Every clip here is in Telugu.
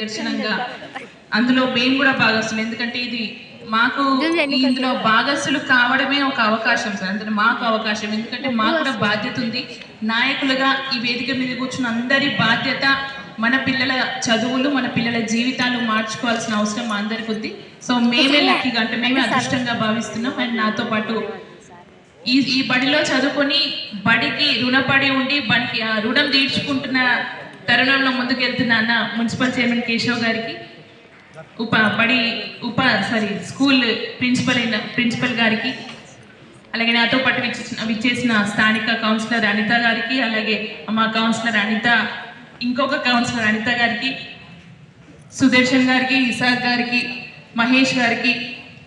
దర్శనంగా. అందులో మేము కూడా భాగస్తులు. ఎందుకంటే ఇది మాకు ఇందులో భాగస్తులు కావడమే ఒక అవకాశం సార్. అంటే మాకు అవకాశం. ఎందుకంటే మాకు కూడా బాధ్యత ఉంది. నాయకులుగా ఈ వేదిక మీద కూర్చున్న అందరి బాధ్యత మన పిల్లల చదువులు మన పిల్లల జీవితాలు మార్చుకోవాల్సిన అవసరం మా అందరికి ఉంది. సో మేమే లక్కీగా అంటే మేమే అదృష్టంగా భావిస్తున్నాం. అండ్ నాతో పాటు ఈ ఈ బడిలో చదువుకొని బడికి రుణపడి ఉండి బడికి ఆ రుణం తీర్చుకుంటున్న తరుణంలో ముందుకెళ్తున్నాన్న మున్సిపల్ చైర్మన్ కేశవ్ గారికి ఉప బడి ఉప సారీ స్కూల్ ప్రిన్సిపల్ అయిన ప్రిన్సిపల్ గారికి అలాగే నాతో పాటు విచ్చేసిన విచ్చేసిన స్థానిక కౌన్సిలర్ అనిత గారికి అలాగే మా కౌన్సిలర్ అనిత ఇంకొక కౌన్సిలర్ అనిత గారికి సుదర్శన్ గారికి ఇసాక్ గారికి మహేష్ గారికి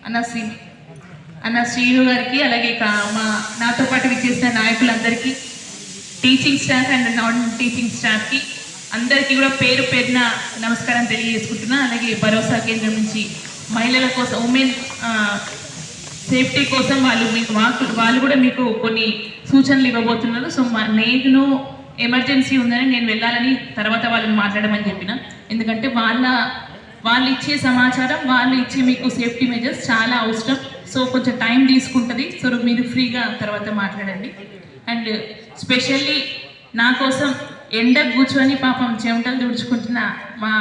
అన్న శ్రీ అన్న శ్రీను గారికి అలాగే మా నాతో పాటు విచ్చేసిన నాయకులందరికీ teaching staff and non teaching స్టాఫ్కి అందరికీ కూడా పేరు పేరున నమస్కారం తెలియజేసుకుంటున్నా. అలాగే భరోసా కేంద్రం నుంచి మహిళల కోసం ఉమెన్ సేఫ్టీ కోసం వాళ్ళు మీకు వాళ్ళు కూడా మీకు కొన్ని సూచనలు ఇవ్వబోతున్నారు. సో మా నేను ఎమర్జెన్సీ ఉందని నేను వెళ్ళాలని తర్వాత వాళ్ళని మాట్లాడమని చెప్పిన. ఎందుకంటే వాళ్ళ వాళ్ళు ఇచ్చే సమాచారం వాళ్ళు ఇచ్చే మీకు సేఫ్టీ మెజర్స్ చాలా అవసరం. సో కొంచెం టైం తీసుకుంటుంది. సో మీరు ఫ్రీగా తర్వాత మాట్లాడండి. అండ్ స్పెషల్లీ నా కోసం ఎండ కూర్చొని పాపం చెమటలు తుడుచుకుంటున్న మా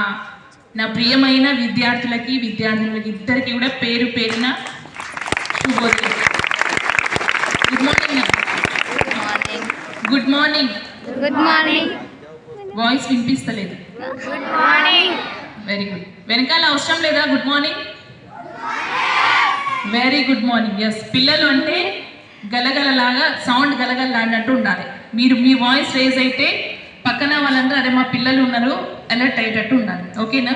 నా ప్రియమైన విద్యార్థులకి విద్యార్థులకి ఇద్దరికి కూడా పేరు పేరున శుభోదయం. Good morning good morning good morning voice వినిపిస్తలేదు. గుడ్ మార్నింగ్ వెరీ గుడ్ వెనకాల అవసరం లేదా? Good morning very good morning yes పిల్లలు అంటే గలగలలాగా సౌండ్ గలగలలాడినట్టు ఉండాలి. మీరు మీ వాయిస్ రేజ్ అయితే పక్కన వాళ్ళందరూ అదే మా పిల్లలు ఉన్నారు అలర్ట్ అయ్యేటట్టు ఉండాలి ఓకేనా?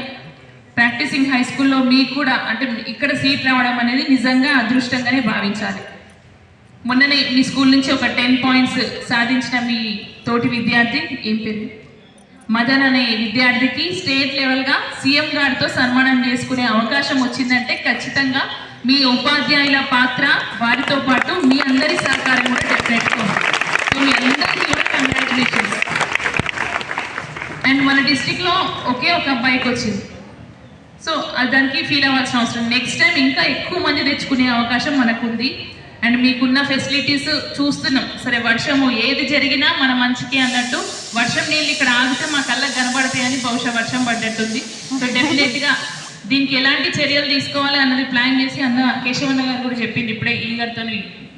ప్రాక్టీసింగ్ హై స్కూల్లో మీకు కూడా అంటే ఇక్కడ సీట్ రావడం అనేది నిజంగా అదృష్టంగానే భావించాలి. మొన్ననే మీ స్కూల్ నుంచి ఒక టెన్ పాయింట్స్ సాధించిన మీ తోటి విద్యార్థి ఏం పేరు? మదన్ అనే విద్యార్థికి స్టేట్ లెవెల్గా సీఎం గారితో సన్మానం చేసుకునే అవకాశం వచ్చిందంటే ఖచ్చితంగా మీ ఉపాధ్యాయుల పాత్ర వారితో పాటు మీ అందరి సహకారం కూడా డెఫినెట్గా మీ అందరికీ అండ్ మన డిస్టిక్లో ఒకే ఒక అబ్బాయికి వచ్చింది. సో దానికి ఫీల్ అవ్వాల్సిన అవసరం. నెక్స్ట్ టైం ఇంకా ఎక్కువ మంది తెచ్చుకునే అవకాశం మనకుంది. అండ్ మీకున్న ఫెసిలిటీస్ చూస్తున్నాం. సరే వర్షము ఏది జరిగినా మన మంచికి అన్నట్టు వర్షం నీళ్ళు ఇక్కడ ఆగితే మా కళ్ళకి కనబడతాయి అని బహుశా వర్షం పడ్డట్టుంది. సో డెఫినెట్గా దీనికి ఎలాంటి చర్యలు తీసుకోవాలి అన్నది ప్లాన్ చేసి అన్న కేశవన్న గారు కూడా చెప్పింది ఇప్పుడే ఈ గారితో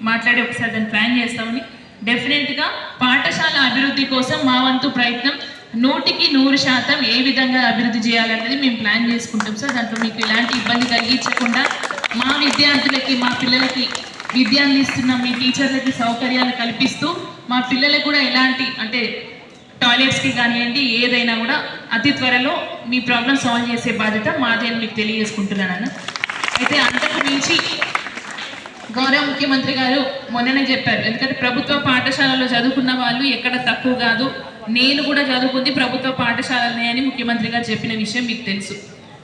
మాట్లాడి ఒకసారి దాన్ని ప్లాన్ చేస్తామని. డెఫినెట్గా పాఠశాల అభివృద్ధి కోసం మా వంతు ప్రయత్నం. నూటికి నూరు శాతం ఏ విధంగా అభివృద్ధి చేయాలన్నది మేము ప్లాన్ చేసుకుంటాం సార్. దాంట్లో మీకు ఎలాంటి ఇబ్బంది కలిగించకుండా మా విద్యార్థులకి మా పిల్లలకి విద్య అందిస్తున్న మీ టీచర్లకి సౌకర్యాలు కల్పిస్తూ మా పిల్లలకు కూడా ఎలాంటి అంటే టాయిలెట్స్కి కానివ్వండి ఏదైనా కూడా అతి త్వరలో మీ ప్రాబ్లం సాల్వ్ చేసే బాధ్యత మాదే అని మీకు తెలియజేసుకుంటున్నాను అయితే అంతకు మించి గౌరవ ముఖ్యమంత్రి గారు మొన్ననే చెప్పారు. ఎందుకంటే ప్రభుత్వ పాఠశాలలో చదువుకున్న వాళ్ళు ఎక్కడ తక్కువ కాదు. నేను కూడా చదువుకుంది ప్రభుత్వ పాఠశాలనే అని ముఖ్యమంత్రి గారు చెప్పిన విషయం మీకు తెలుసు.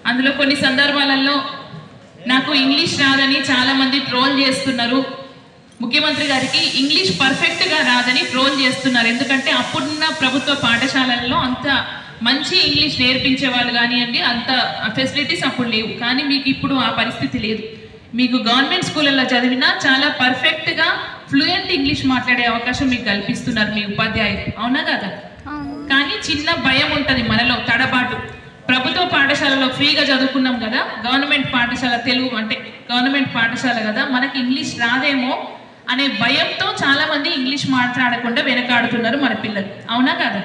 అందులో కొన్ని సందర్భాలలో నాకు ఇంగ్లీష్ రాదని చాలామంది ట్రోల్ చేస్తున్నారు. ముఖ్యమంత్రి గారికి ఇంగ్లీష్ పర్ఫెక్ట్గా రాదని ట్రోల్ చేస్తున్నారు. ఎందుకంటే అప్పుడున్న ప్రభుత్వ పాఠశాలల్లో అంత మంచి ఇంగ్లీష్ నేర్పించే వాళ్ళు కానివ్వండి అంత ఫెసిలిటీస్ అప్పుడు లేవు. కానీ మీకు ఇప్పుడు ఆ పరిస్థితి లేదు. మీకు గవర్నమెంట్ స్కూళ్ళల్లో చదివినా చాలా పర్ఫెక్ట్గా ఫ్లూయెంట్ ఇంగ్లీష్ మాట్లాడే అవకాశం మీకు కల్పిస్తున్నారు మీ ఉపాధ్యాయులు. అవునా కదా? కానీ చిన్న భయం ఉంటుంది మనలో తడబాటు. ప్రభుత్వ పాఠశాలలో ఫ్రీగా చదువుకున్నాం కదా గవర్నమెంట్ పాఠశాల తెలుగు అంటే గవర్నమెంట్ పాఠశాల కదా మనకి ఇంగ్లీష్ రాదేమో అనే భయంతో చాలా మంది ఇంగ్లీష్ మాట్లాడకుండా వెనకాడుతున్నారు మన పిల్లలు. అవునా కదా?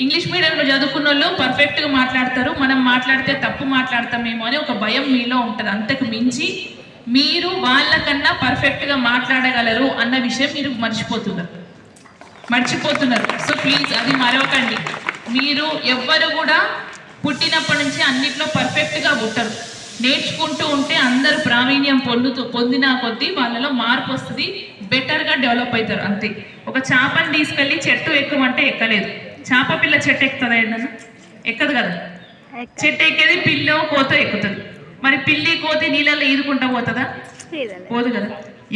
ఇంగ్లీష్ మీడియంలో చదువుకున్న వాళ్ళు పర్ఫెక్ట్గా మాట్లాడతారు మనం మాట్లాడితే తప్పు మాట్లాడతామేమో అని ఒక భయం మీలో ఉంటుంది. అంతకు మించి మీరు వాళ్ళకన్నా పర్ఫెక్ట్గా మాట్లాడగలరు అన్న విషయం మీరు మర్చిపోతున్నారు. మర్చిపోతున్నారు. సో ప్లీజ్ అది మరవకండి. మీరు ఎవ్వరు కూడా పుట్టినప్పటి నుంచి అన్నిట్లో పర్ఫెక్ట్గా పుట్టరు. నేర్చుకుంటూ ఉంటే అందరూ ప్రావీణ్యం పొందుతూ పొందిన కొద్దీ వాళ్ళలో మార్పు వస్తుంది బెటర్గా డెవలప్ అవుతారు అంతే. ఒక చేపని తీసుకెళ్ళి చెట్టు ఎక్కమంటే ఎక్కలేదు. చేప పిల్ల చెట్టు ఎక్కుతుందా ఏంటన్నా? ఎక్కదు కదా. చెట్టు ఎక్కేది పిల్లో కోత ఎక్కుతుంది. మరి పిల్లి కోతి నీళ్ళల్లో ఈదుకుంటా పోతుందా? పోదు కదా.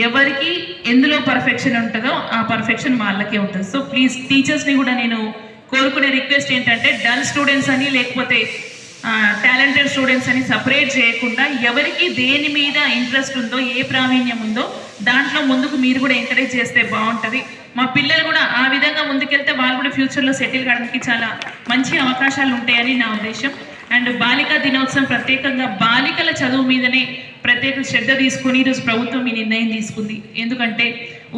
ఎవరికి ఎందులో పర్ఫెక్షన్ ఉంటుందో ఆ పర్ఫెక్షన్ వాళ్ళకే ఉంటుంది. సో ప్లీజ్ టీచర్స్ని కూడా నేను కోరుకునే రిక్వెస్ట్ ఏంటంటే డల్ స్టూడెంట్స్ అని లేకపోతే టాలెంటెడ్ స్టూడెంట్స్ అని సపరేట్ చేయకుండా ఎవరికి దేని మీద ఇంట్రెస్ట్ ఉందో ఏ ప్రావీణ్యం ఉందో దాంట్లో ముందుకు మీరు కూడా ఎంకరేజ్ చేస్తే బాగుంటుంది. మా పిల్లలు కూడా ఆ విధంగా ముందుకెళ్తే వాళ్ళు కూడా ఫ్యూచర్లో సెటిల్ కావడానికి చాలా మంచి అవకాశాలు ఉంటాయని నా ఉద్దేశం. అండ్ బాలికా దినోత్సవం ప్రత్యేకంగా బాలికల చదువు మీదనే ప్రత్యేక శ్రద్ధ తీసుకుని ఈరోజు ప్రభుత్వం ఈ నిర్ణయం తీసుకుంది. ఎందుకంటే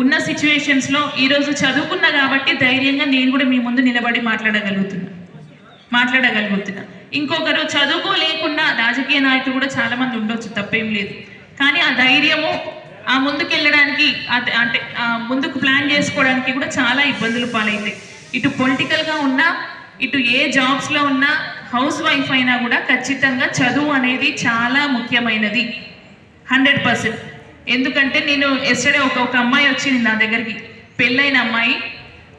ఉన్న సిచ్యువేషన్స్లో ఈరోజు చదువుకున్నా కాబట్టి ధైర్యంగా నేను కూడా మీ ముందు నిలబడి మాట్లాడగలుగుతున్నా. మాట్లాడగలుగుతున్నా. ఇంకొకరు చదువుకోలేకుండా రాజకీయ నాయకులు కూడా చాలా మంది ఉండొచ్చు తప్పేం లేదు. కానీ ఆ ధైర్యము ఆ ముందుకెళ్ళడానికి అంటే ఆ ముందుకు ప్లాన్ చేసుకోవడానికి కూడా చాలా ఇబ్బందులు పాలైతాయి. ఇటు పొలిటికల్గా ఉన్నా ఇటు ఏ జాబ్స్లో ఉన్నా హౌస్ వైఫ్ అయినా కూడా ఖచ్చితంగా చదువు అనేది చాలా ముఖ్యమైనది. Hundred percent. ఎందుకంటే నేను ఎస్టర్డే ఒక ఒక అమ్మాయి వచ్చింది నా దగ్గరికి. పెళ్ళైన అమ్మాయి.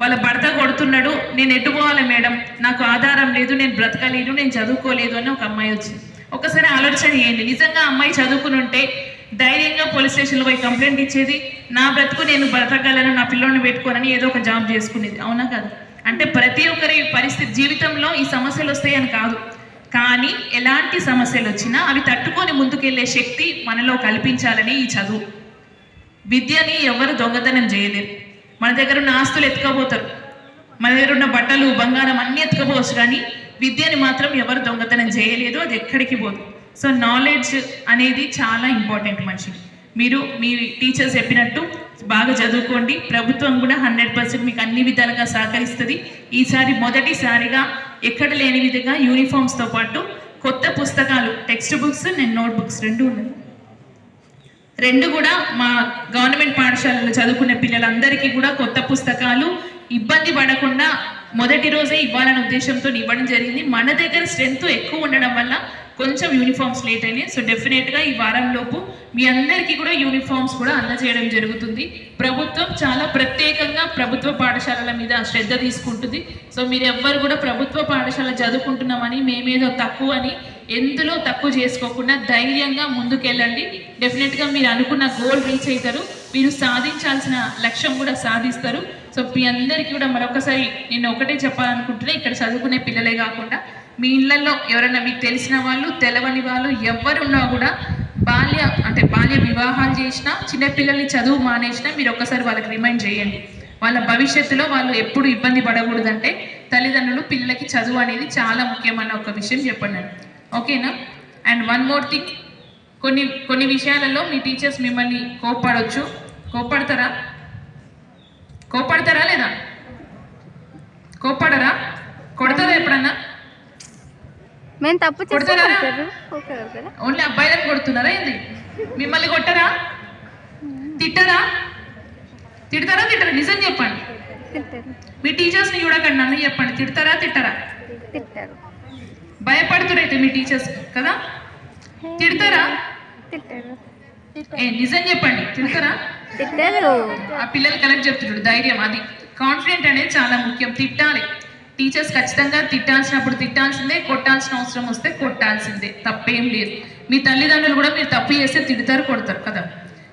వాళ్ళ భర్త కొడుతున్నాడు. నేను ఎటు పోవాలి మేడం? నాకు ఆధారం లేదు నేను బ్రతకలేదు నేను చదువుకోలేదు అని ఒక అమ్మాయి వచ్చింది. ఒకసారి ఆలోచన చేయండి. నిజంగా అమ్మాయి చదువుకుని ఉంటే ధైర్యంగా పోలీస్ స్టేషన్లో పోయి కంప్లైంట్ ఇచ్చేది నా బ్రతుకు నేను బ్రతకగలను నా పిల్లోని పెట్టుకోనని ఏదో ఒక జాబ్ చేసుకునేది. అవునా కాదు? అంటే ప్రతి ఒక్కరి పరిస్థితి జీవితంలో ఈ సమస్యలు వస్తాయని కాదు. కానీ ఎలాంటి సమస్యలు వచ్చినా అవి తట్టుకొని ముందుకెళ్ళే శక్తి మనలో కల్పించాలని ఈ చదువు. విద్యని ఎవరు దొంగతనం చేయలేరు మన దగ్గర ఉన్న ఆస్తులు ఎత్తుకపోతారు. మన దగ్గర ఉన్న బట్టలు బంగారం అన్నీ ఎత్తుకపోవచ్చు కానీ విద్యని మాత్రం ఎవరు దొంగతనం చేయలేదు అది ఎక్కడికి పోదు. సో నాలెడ్జ్ అనేది చాలా ఇంపార్టెంట్ మనిషికి. మీరు మీ టీచర్స్ చెప్పినట్టు బాగా చదువుకోండి. ప్రభుత్వం కూడా హండ్రెడ్ పర్సెంట్ మీకు అన్ని విధాలుగా సహకరిస్తుంది. ఈసారి మొదటిసారిగా ఎక్కడ లేని విధంగా యూనిఫామ్స్తో పాటు కొత్త పుస్తకాలు టెక్స్ట్ బుక్స్ నేను నోట్ బుక్స్ రెండు ఉన్నాయి. రెండు కూడా మా గవర్నమెంట్ పాఠశాలలో చదువుకునే పిల్లలందరికీ కూడా కొత్త పుస్తకాలు ఇబ్బంది పడకుండా మొదటి రోజే ఇవ్వాలనే ఉద్దేశంతో ఇవ్వడం జరిగింది. మన దగ్గర స్ట్రెంత్ ఎక్కువ ఉండడం వల్ల కొంచెం యూనిఫామ్స్ లేట్ అయినాయి. సో డెఫినెట్గా ఈ వారం లోపు మీ అందరికీ కూడా యూనిఫామ్స్ కూడా అందజేయడం జరుగుతుంది. ప్రభుత్వం చాలా ప్రత్యేకంగా ప్రభుత్వ పాఠశాలల మీద శ్రద్ధ తీసుకుంటుంది. సో మీరు ఎవ్వరు కూడా ప్రభుత్వ పాఠశాల చదువుకుంటున్నామని మేమేదో తక్కువ అని ఎందులో తక్కువ చేసుకోకుండా ధైర్యంగా ముందుకెళ్ళండి. డెఫినెట్గా మీరు అనుకున్న గోల్ రీచ్ అవుతారు మీరు సాధించాల్సిన లక్ష్యం కూడా సాధిస్తారు. సో మీ అందరికీ కూడా మరొకసారి నేను ఒకటే చెప్పాలనుకుంటున్నా. ఇక్కడ చదువుకునే పిల్లలే కాకుండా మీ ఇళ్ళలో ఎవరైనా మీకు తెలిసిన వాళ్ళు తెలవని వాళ్ళు ఎవరున్నా కూడా బాల్య అంటే బాల్య వివాహాలు చేసినా చిన్నపిల్లల్ని చదువు మానేసినా మీరు ఒక్కసారి వాళ్ళకి రిమైండ్ చేయండి. వాళ్ళ భవిష్యత్తులో వాళ్ళు ఎప్పుడు ఇబ్బంది పడకూడదంటే తల్లిదండ్రులు పిల్లలకి చదువు అనేది చాలా ముఖ్యమైన ఒక విషయం చెప్పండి. ఓకేనా? And one more thing. కొన్ని కొన్ని విషయాలలో మీ టీచర్స్ మిమ్మల్ని కోప్పడవచ్చు కోప్పడతారా? కోప్పడతారా లేదా? కోప్పడరా? కొడతారా ఎప్పుడన్నా? మేము తప్పు ఓన్లీ అబ్బాయిలను కొడుతున్నారా ఏంది? మిమ్మల్ని కొట్టరా? తిట్టరా? తిడతారా తిట్టరా? నిజం చెప్పండి. మీ టీచర్స్ని చూడకండి నన్ను చెప్పండి. తిడతారా తిట్టరా? తిట్టారు. భయపడుతురైతే మీ టీచర్స్ కదా? తిడతారా? తిట్టారు. ఏ నిజం చెప్పండి. తిడతారా? తిట్టారు. ఆ పిల్లలు కలెక్ట్ చెప్తున్నాడు ధైర్యం అది. కాన్ఫిడెంట్ అనేది చాలా ముఖ్యం. తిట్టాలి. టీచర్స్ ఖచ్చితంగా తిట్టాల్సినప్పుడు తిట్టాల్సిందే కొట్టాల్సిన అవసరం వస్తే కొట్టాల్సిందే. తప్పేం లేదు. మీ తల్లిదండ్రులు కూడా మీరు తప్పు చేస్తే తిడతారు కొడతారు కదా.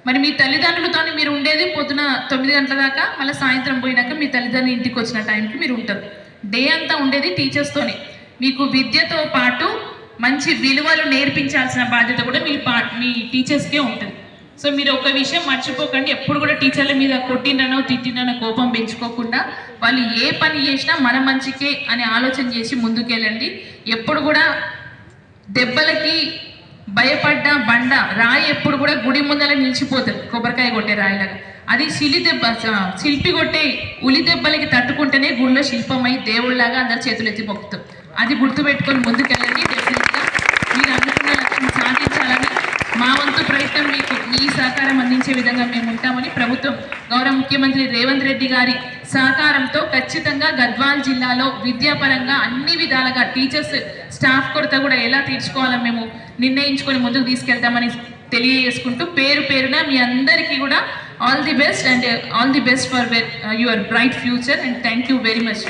మరి మీ తల్లిదండ్రులతో మీరు ఉండేది పొద్దున తొమ్మిది గంటల దాకా మళ్ళీ సాయంత్రం పోయినాక మీ తల్లిదండ్రులు ఇంటికి వచ్చిన టైంకి మీరు ఉంటారు. డే అంతా ఉండేది టీచర్స్తోనే మీకు విద్యతో పాటు మంచి విలువలు నేర్పించాల్సిన బాధ్యత కూడా మీ పా మీ టీచర్స్కే ఉంటుంది. సో మీరు ఒక విషయం మర్చిపోకండి. ఎప్పుడు కూడా టీచర్ల మీద కొట్టిననో తిట్టిననో కోపం పెంచుకోకుండా వాళ్ళు ఏ పని చేసినా మన మంచికే అని ఆలోచన చేసి ముందుకెళ్ళండి. ఎప్పుడు కూడా దెబ్బలకి భయపడ్డ బండ రాయి ఎప్పుడు కూడా గుడి ముందర నిలిచిపోతుంది. కొబ్బరికాయ కొట్టే రాయిలాగా. అది శిలి దెబ్బ శిల్పి కొట్టే ఉలి దెబ్బలకి తట్టుకుంటేనే గుళ్ళో శిల్పమై దేవుళ్ళలాగా అందరు చేతులు ఎత్తి మొక్కుతాం. అది గుర్తుపెట్టుకొని ముందుకెళ్ళండి డెఫినెట్గా మీరు అనుకున్న లక్ష్యం సాధించాలని మా వంతు ప్రయత్నం మీకు మీ సహకారం అందించే విధంగా మేము ఉంటామని ప్రభుత్వం గౌరవ ముఖ్యమంత్రి రేవంత్ రెడ్డి గారి సహకారంతో ఖచ్చితంగా గద్వాల్ జిల్లాలో విద్యాపరంగా అన్ని విధాలుగా టీచర్స్ స్టాఫ్ కొరత కూడా ఎలా తీర్చుకోవాలని మేము నిర్ణయించుకొని ముందుకు తీసుకెళ్తామని తెలియజేసుకుంటూ పేరు పేరున మీ అందరికీ కూడా all the best and all the best for your bright future and thank you very much.